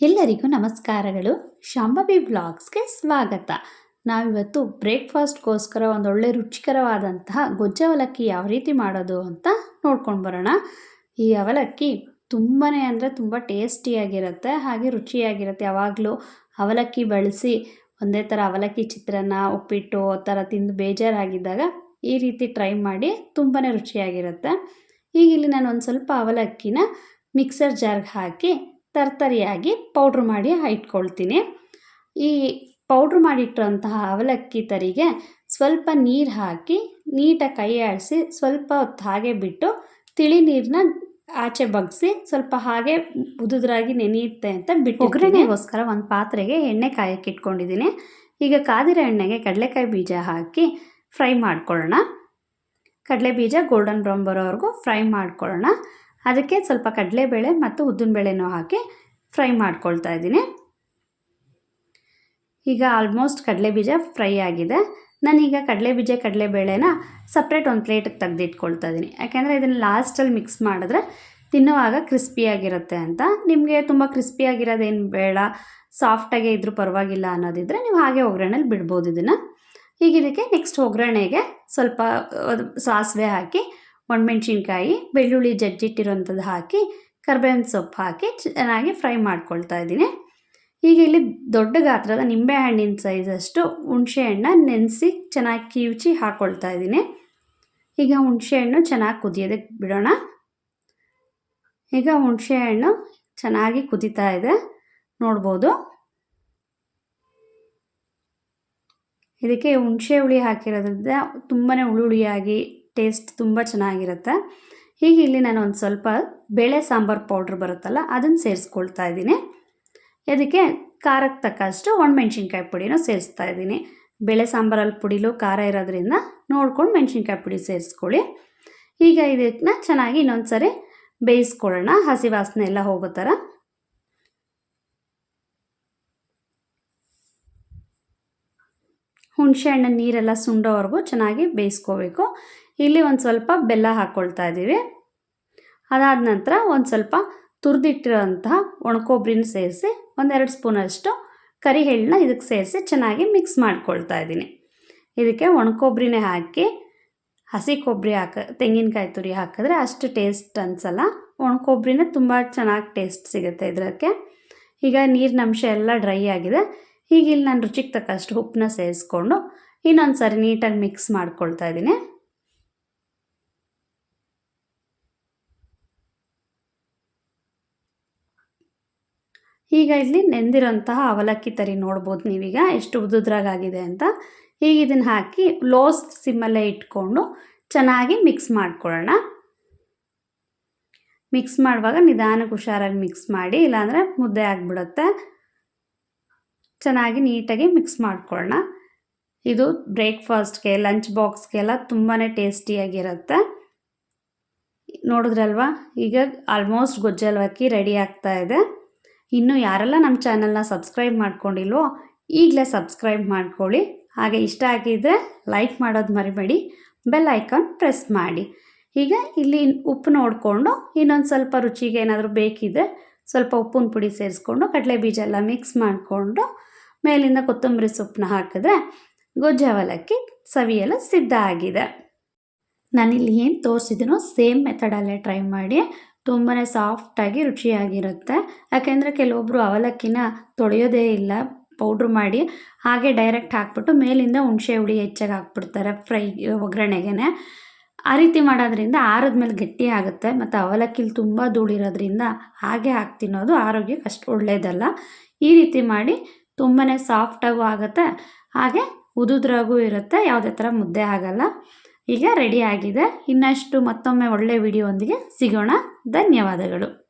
ಎಲ್ಲರಿಗೂ ನಮಸ್ಕಾರಗಳು. ಶಾಂಭವಿ ಬ್ಲಾಗ್ಸ್ಗೆ ಸ್ವಾಗತ. ನಾವಿವತ್ತು ಬ್ರೇಕ್ಫಾಸ್ಟ್ಗೋಸ್ಕರ ಒಂದೊಳ್ಳೆ ರುಚಿಕರವಾದಂತಹ ಗೊಜ್ಜ ಅವಲಕ್ಕಿ ಯಾವ ರೀತಿ ಮಾಡೋದು ಅಂತ ನೋಡ್ಕೊಂಡು ಬರೋಣ. ಈ ಅವಲಕ್ಕಿ ತುಂಬಾ ಅಂದರೆ ತುಂಬ ಟೇಸ್ಟಿಯಾಗಿರುತ್ತೆ, ಹಾಗೆ ರುಚಿಯಾಗಿರುತ್ತೆ. ಯಾವಾಗಲೂ ಅವಲಕ್ಕಿ ಬಳಸಿ ಒಂದೇ ಥರ ಅವಲಕ್ಕಿ ಚಿತ್ರಾನ್ನ, ಉಪ್ಪಿಟ್ಟು ಥರ ತಿಂದು ಬೇಜಾರಾಗಿದ್ದಾಗ ಈ ರೀತಿ ಟ್ರೈ ಮಾಡಿ ತುಂಬಾ ರುಚಿಯಾಗಿರುತ್ತೆ. ಈಗ ಇಲ್ಲಿ ನಾನು ಒಂದು ಸ್ವಲ್ಪ ಅವಲಕ್ಕಿನ ಮಿಕ್ಸರ್ ಜಾರ್ಗೆ ಹಾಕಿ ತರ್ತರಿಯಾಗಿ ಪೌಡ್ರ್ ಮಾಡಿ ಇಟ್ಕೊಳ್ತೀನಿ. ಈ ಪೌಡ್ರ್ ಮಾಡಿಟ್ಟಿರೋಂತಹ ಅವಲಕ್ಕಿ ತರಿಗೆ ಸ್ವಲ್ಪ ನೀರು ಹಾಕಿ ನೀಟಾಗಿ ಕೈ ಆಡಿಸಿ ಸ್ವಲ್ಪ ಹೊತ್ತು ಹಾಗೆ ಬಿಟ್ಟು ತಿಳಿ ನೀರನ್ನ ಆಚೆ ಬಗ್ಸಿ ಸ್ವಲ್ಪ ಹಾಗೆ ಉದುದ್ರಾಗಿ ನೆನೆಯುತ್ತೆ ಅಂತ ಬಿಟ್ಟು ಒಗ್ಗರಣೆಗೋಸ್ಕರ ಒಂದು ಪಾತ್ರೆಗೆ ಎಣ್ಣೆ ಕಾಯಕ್ಕೆ ಇಟ್ಕೊಂಡಿದ್ದೀನಿ. ಈಗ ಕಾದಿರೋ ಎಣ್ಣೆಗೆ ಕಡಲೆಕಾಯಿ ಬೀಜ ಹಾಕಿ ಫ್ರೈ ಮಾಡ್ಕೊಳ್ಳೋಣ. ಕಡಲೆ ಬೀಜ ಗೋಲ್ಡನ್ ಬ್ರೌನ್ ಬರೋವರೆಗೂ ಫ್ರೈ ಮಾಡ್ಕೊಳ್ಳೋಣ. ಅದಕ್ಕೆ ಸ್ವಲ್ಪ ಕಡಲೆಬೇಳೆ ಮತ್ತು ಉದ್ದಿನಬೇಳೆನೂ ಹಾಕಿ ಫ್ರೈ ಮಾಡ್ಕೊಳ್ತಾ ಇದ್ದೀನಿ. ಈಗ ಆಲ್ಮೋಸ್ಟ್ ಕಡಲೆ ಬೀಜ ಫ್ರೈ ಆಗಿದೆ. ನಾನೀಗ ಕಡಲೆ ಬೀಜ ಕಡಲೆಬೇಳೆನ ಸಪ್ರೇಟ್ ಒಂದು ಪ್ಲೇಟಿಗೆ ತೆಗೆದಿಟ್ಕೊಳ್ತಾ ಇದ್ದೀನಿ. ಯಾಕೆಂದರೆ ಇದನ್ನು ಲಾಸ್ಟಲ್ಲಿ ಮಿಕ್ಸ್ ಮಾಡಿದ್ರೆ ತಿನ್ನುವಾಗ ಕ್ರಿಸ್ಪಿಯಾಗಿರುತ್ತೆ ಅಂತ. ನಿಮಗೆ ತುಂಬ ಕ್ರಿಸ್ಪಿಯಾಗಿರೋದೇನು ಬೇಡ ಸಾಫ್ಟಾಗೆ ಇದ್ರೂ ಪರವಾಗಿಲ್ಲ ಅನ್ನೋದಿದ್ದರೆ ನೀವು ಹಾಗೆ ಒಗ್ಗರಣೆಲಿ ಬಿಡ್ಬೋದು ಇದನ್ನು. ಈಗ ಇದಕ್ಕೆ ನೆಕ್ಸ್ಟ್ ಒಗ್ಗರಣೆಗೆ ಸ್ವಲ್ಪ ಸಾಸಿವೆ ಹಾಕಿ ಒಣಮೆಣ್ಸಿನ್ಕಾಯಿ ಬೆಳ್ಳುಳ್ಳಿ ಜಜ್ಜಿಟ್ಟಿರೋಂಥದ್ದು ಹಾಕಿ, ಕರ್ಬೇವಿನ ಸೊಪ್ಪು ಹಾಕಿ ಚೆನ್ನಾಗಿ ಫ್ರೈ ಮಾಡ್ಕೊಳ್ತಾ ಇದ್ದೀನಿ. ಈಗ ಇಲ್ಲಿ ದೊಡ್ಡ ಗಾತ್ರದ ನಿಂಬೆಹಣ್ಣಿನ ಸೈಜಷ್ಟು ಹುಣಸೆಹಣ್ಣ ನೆನೆಸಿ ಚೆನ್ನಾಗಿ ಕಿವುಚಿ ಹಾಕ್ಕೊಳ್ತಾ ಇದ್ದೀನಿ. ಈಗ ಹುಣಸೆಹಣ್ಣು ಚೆನ್ನಾಗಿ ಕುದಿಯೋದಕ್ಕೆ ಬಿಡೋಣ. ಈಗ ಹುಣಸೆಹಣ್ಣು ಚೆನ್ನಾಗಿ ಕುದೀತಾ ಇದೆ. ನೋಡ್ಬೋದು. ಇದಕ್ಕೆ ಹುಣಸೆ ಹುಳಿ ಹಾಕಿರೋದ್ರಿಂದ ತುಂಬಾ ಹುಳಿಯಾಗಿ ಟೇಸ್ಟ್ ತುಂಬ ಚೆನ್ನಾಗಿರುತ್ತೆ. ಹೀಗೆ ಇಲ್ಲಿ ನಾನು ಒಂದು ಸ್ವಲ್ಪ ಬೇಳೆ ಸಾಂಬಾರು ಪೌಡ್ರ್ ಬರುತ್ತಲ್ಲ ಅದನ್ನು ಸೇರಿಸ್ಕೊಳ್ತಾ ಇದ್ದೀನಿ. ಇದಕ್ಕೆ ಖಾರಕ್ಕೆ ತಕ್ಕಷ್ಟು ಒಣಮೆಣ್ಸಿನ್ಕಾಯಿ ಪುಡಿನೂ ಸೇರಿಸ್ತಾ ಇದ್ದೀನಿ. ಬೇಳೆ ಸಾಂಬಾರಲ್ಲಿ ಪುಡಿಲು ಖಾರ ಇರೋದ್ರಿಂದ ನೋಡ್ಕೊಂಡು ಮೆಣಸಿನ್ಕಾಯಿ ಪುಡಿ ಸೇರಿಸ್ಕೊಳ್ಳಿ. ಈಗ ಇದನ್ನ ಚೆನ್ನಾಗಿ ಇನ್ನೊಂದು ಸರಿ ಬೇಯಿಸ್ಕೊಳ್ಳೋಣ, ಹಸಿ ವಾಸನೆ ಎಲ್ಲ ಹೋಗೋ ಥರ. ಹುಣಸೆ ಹಣ್ಣಿನ ನೀರೆಲ್ಲ ಸುಂಡೋವರೆಗೂ ಚೆನ್ನಾಗಿ ಬೇಯಿಸ್ಕೋಬೇಕು. ಇಲ್ಲಿ ಒಂದು ಸ್ವಲ್ಪ ಬೆಲ್ಲ ಹಾಕ್ಕೊಳ್ತಾ ಇದ್ದೀವಿ ಅದಾದ ನಂತರ ಒಂದು ಸ್ವಲ್ಪ ತುರಿದಿಟ್ಟಿರೋಂತಹ ಒಣಕೊಬ್ಬರಿನ ಸೇರಿಸಿ ಒಂದೆರಡು ಸ್ಪೂನಷ್ಟು ಕರಿ ಎಳ್ಳನ್ನ ಇದಕ್ಕೆ ಸೇರಿಸಿ ಚೆನ್ನಾಗಿ ಮಿಕ್ಸ್ ಮಾಡ್ಕೊಳ್ತಾ ಇದ್ದೀನಿ ಇದಕ್ಕೆ ಒಣಕೊಬ್ಬರಿನೇ ಹಾಕಿ, ಹಸಿ ಕೊಬ್ಬರಿ ಹಾಕ, ತೆಂಗಿನಕಾಯಿ ತುರಿ ಹಾಕಿದ್ರೆ ಅಷ್ಟು ಟೇಸ್ಟ್ ಅನಿಸಲ್ಲ. ಒಣಕೊಬ್ಬರಿನೇ ತುಂಬ ಚೆನ್ನಾಗಿ ಟೇಸ್ಟ್ ಸಿಗುತ್ತೆ ಇದಕ್ಕೆ ಈಗ ನೀರಿನ ಅಂಶ ಎಲ್ಲ ಡ್ರೈ ಆಗಿದೆ. ಈಗ ಇಲ್ಲಿ ನಾನು ರುಚಿಗೆ ತಕ್ಕಷ್ಟು ಉಪ್ಪನ್ನ ಸೇರಿಸ್ಕೊಂಡು ಇನ್ನೊಂದು ಸಾರಿ ನೀಟಾಗಿ ಮಿಕ್ಸ್ ಮಾಡ್ಕೊಳ್ತಾ ಇದ್ದೀನಿ ಈಗ ಇಲ್ಲಿ ನೆಂದಿರೋಂತಹ ಅವಲಕ್ಕಿ ತರಿ ನೋಡ್ಬೋದು ನೀವೀಗ. ಎಷ್ಟು ಉದುದ್ರಾಗಿದೆ ಅಂತ. ಈಗ ಇದನ್ನು ಹಾಕಿ ಲೋಸ್ ಸಿಮ್ಮಲ್ಲೇ ಇಟ್ಕೊಂಡು ಚೆನ್ನಾಗಿ ಮಿಕ್ಸ್ ಮಾಡ್ಕೊಳ್ಳೋಣ. ಮಿಕ್ಸ್ ಮಾಡುವಾಗ ನಿಧಾನಕ್ಕೆ ಹುಷಾರಾಗಿ ಮಿಕ್ಸ್ ಮಾಡಿ, ಇಲ್ಲಾಂದರೆ ಮುದ್ದೆ ಆಗಿಬಿಡುತ್ತೆ. ಚೆನ್ನಾಗಿ ನೀಟಾಗಿ ಮಿಕ್ಸ್ ಮಾಡ್ಕೊಳ್ಳೋಣ. ಇದು ಬ್ರೇಕ್ಫಾಸ್ಟ್ಗೆ, ಲಂಚ್ ಬಾಕ್ಸ್ಗೆಲ್ಲ ತುಂಬಾ ಟೇಸ್ಟಿಯಾಗಿರುತ್ತೆ. ನೋಡಿದ್ರಲ್ವಾ? ಈಗ ಆಲ್ಮೋಸ್ಟ್ ಗೊಜ್ಜಲ್ವಕ್ಕಿ ರೆಡಿ ಆಗ್ತಾ ಇದೆ. ಇನ್ನು ಯಾರೆಲ್ಲ ನಮ್ಮ ಚಾನಲ್ನ ಸಬ್ಸ್ಕ್ರೈಬ್ ಮಾಡ್ಕೊಂಡಿಲ್ವೋ ಈಗಲೇ ಸಬ್ಸ್ಕ್ರೈಬ್ ಮಾಡ್ಕೊಳ್ಳಿ. ಹಾಗೆ ಇಷ್ಟ ಆಗಿದ್ದರೆ ಲೈಕ್ ಮಾಡೋದು ಮರಿಬೇಡಿ, ಬೆಲ್ ಐಕಾನ್ ಪ್ರೆಸ್ ಮಾಡಿ. ಈಗ ಇಲ್ಲಿ ಉಪ್ಪು ನೋಡಿಕೊಂಡು ಇನ್ನೊಂದು ಸ್ವಲ್ಪ ರುಚಿಗೆ ಏನಾದರೂ ಬೇಕಿದೆ ಸ್ವಲ್ಪ ಉಪ್ಪಿನ ಪುಡಿ ಸೇರಿಸ್ಕೊಂಡು ಕಡಲೆ ಬೀಜ ಎಲ್ಲ ಮಿಕ್ಸ್ ಮಾಡಿಕೊಂಡು ಮೇಲಿಂದ ಕೊತ್ತಂಬರಿ ಸೊಪ್ಪನ್ನ ಹಾಕಿದ್ರೆ ಗೊಜ್ಜು ಅವಲಕ್ಕಿ ಸವಿಯಲು ಸಿದ್ಧ ಆಗಿದೆ. ನಾನಿಲ್ಲಿ ಏನು ತೋರಿಸಿದ್ದೀನೋ ಸೇಮ್ ಮೆಥಡಲ್ಲೇ ಟ್ರೈ ಮಾಡಿ. ತುಂಬಾ ಸಾಫ್ಟಾಗಿ ರುಚಿಯಾಗಿರುತ್ತೆ. ಯಾಕೆಂದರೆ ಕೆಲವೊಬ್ಬರು ಅವಲಕ್ಕಿನ ತೊಳೆಯೋದೇ ಇಲ್ಲ ಪೌಡ್ರ್ ಮಾಡಿ ಹಾಗೆ ಡೈರೆಕ್ಟ್ ಹಾಕ್ಬಿಟ್ಟು ಮೇಲಿಂದ ಹುಣಸೆ ಹುಳಿ ಹೆಚ್ಚಾಗಿ ಹಾಕ್ಬಿಡ್ತಾರೆ ಫ್ರೈ ಒಗ್ಗರಣೆಗೆ ಆ ರೀತಿ ಮಾಡೋದ್ರಿಂದ ಆರದ ಮೇಲೆ ಗಟ್ಟಿ ಆಗುತ್ತೆ, ಮತ್ತು ಅವಲಕ್ಕಿಲಿ ತುಂಬ ಧೂಳಿರೋದ್ರಿಂದ ಹಾಗೆ ಹಾಕಿ ತಿನ್ನೋದು ಆರೋಗ್ಯಕ್ಕೆ ಅಷ್ಟು ಒಳ್ಳೆಯದಲ್ಲ ಈ ರೀತಿ ಮಾಡಿ ತುಂಬಾ ಸಾಫ್ಟಾಗೂ ಆಗುತ್ತೆ, ಹಾಗೆ ಉದುದ್ರಾಗೂ ಇರುತ್ತೆ, ಯಾವುದೇ ಥರ ಮುದ್ದೆ ಆಗಲ್ಲ. ಈಗ ರೆಡಿ ಆಗಿದೆ. ಇನ್ನಷ್ಟು ಮತ್ತೊಮ್ಮೆ ಒಳ್ಳೆಯ ವಿಡಿಯೋ ಒಂದಿಗೆ ಸಿಗೋಣ. ಧನ್ಯವಾದಗಳು.